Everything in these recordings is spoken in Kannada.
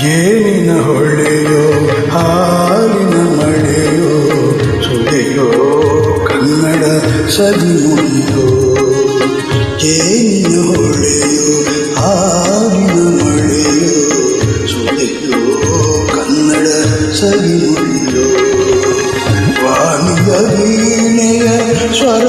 ಜೇನಿನ ಹೊಳೆಯೋ ಹಾಲಿನ ಮಳೆಯೋ ಸುದೆಯೋ ಕನ್ನಡ ಸವಿನುಡಿಯೋ ಜೇನಿನ ಹೊಳೆಯೋ ಹಾಲಿನ ಮಳೆಯೋ ಸುದೆಯೋ ಕನ್ನಡ ಸವಿನುಡಿಯೋ ವಾಣಿಯ ವೀಣೆಯ ಸ್ವರ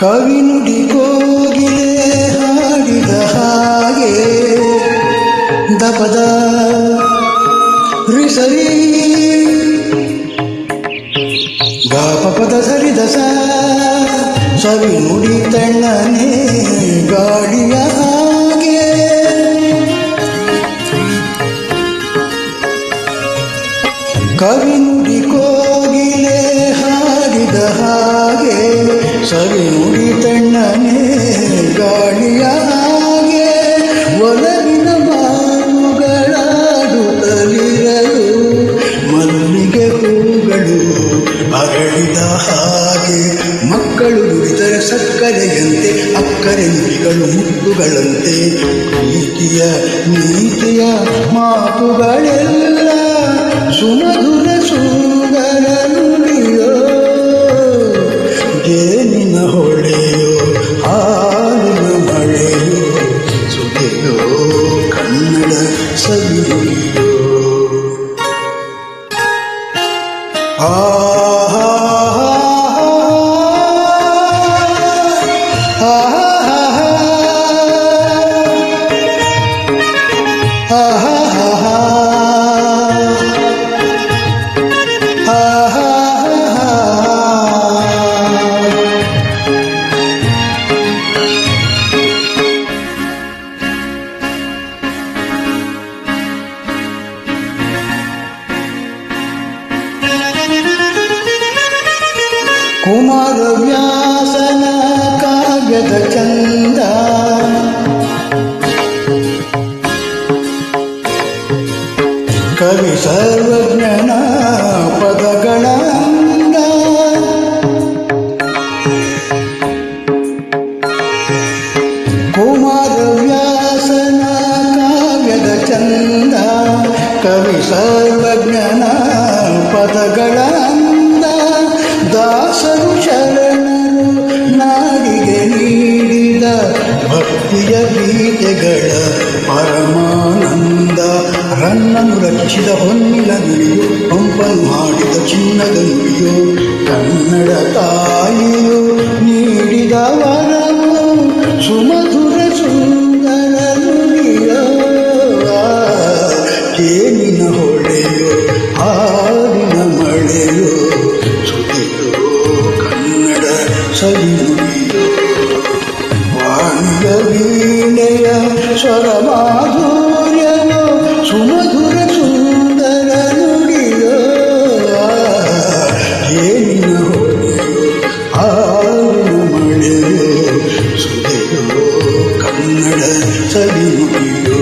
ಕವಿ ನುಡಿ ಕೋಗಿಲೆ ಹಾಡಿದ ಹಾಗೆ ದಪದ ರಿಸರಿ. ಗಾಪಪದ ಸರಿದ ಸವಿ ನುಡಿ ತಣ್ಣನೆ ಗಾಡಿಯ ಹಾಗೆ. ಕವಿ ನುಡಿ ಕೋಗಿಲೆ ಹಾಡಿದ ಹಾಗೆ ಸವಿ ನುಡಿ ತಣ್ಣನೆ ಗಾಳಿಯಾಗೆ, ಒಲವಿನ ಮಾತುಗಳಾಡುತ್ತಲಿರಲು ಮಲ್ಲಿಗೆ ಹೂಗಳು ಅರಳಿದ ಹಾಗೆ, ಮಕ್ಕಳು ನುಡಿದರೆ ಸಕ್ಕರೆಯಂತೆ, ಅಕ್ಕರೆ ನುಡಿಗಳು ಮುತ್ತುಗಳಂತೆ, ಪ್ರೀತಿಯ ನೀತಿಯ ಮಾತುಗಳೆಲ್ಲ ಕುಮಾರವ್ಯಾಸನ ಕಾವ್ಯದ ಚಂದ. ಕವಿ ಸರ್ವಜ್ಞನ ಪದಗಳ ಕುಮಾರವ್ಯಾಸನ ಕಾವ್ಯದ ಚಂದ. ಕವಿ ಸರ್ವಜ್ಞನ ಪದಗಳ ದಾಸರು ಶರಣರು ನಾಡಿಗೆ ನೀಡಿದ ಭಕ್ತಿಯ ಗೀತೆಗಳ ಪರಮಾನಂದ. ರನ್ನನು ರಚಿಸಿದ ಹೊನ್ನಿನ ನುಡಿಯು ಮಾಡಿದ ಚಿನ್ನದ ನುಡಿಯು ಕನ್ನಡ ತಾಯಿಯು ನೀಡಿದ ವರವು మాధుర్యము సుమధుర సుందర నుడియో ఏమినో? ఆరు మಳೆయో సుదయో కన్నడ సవిముడియో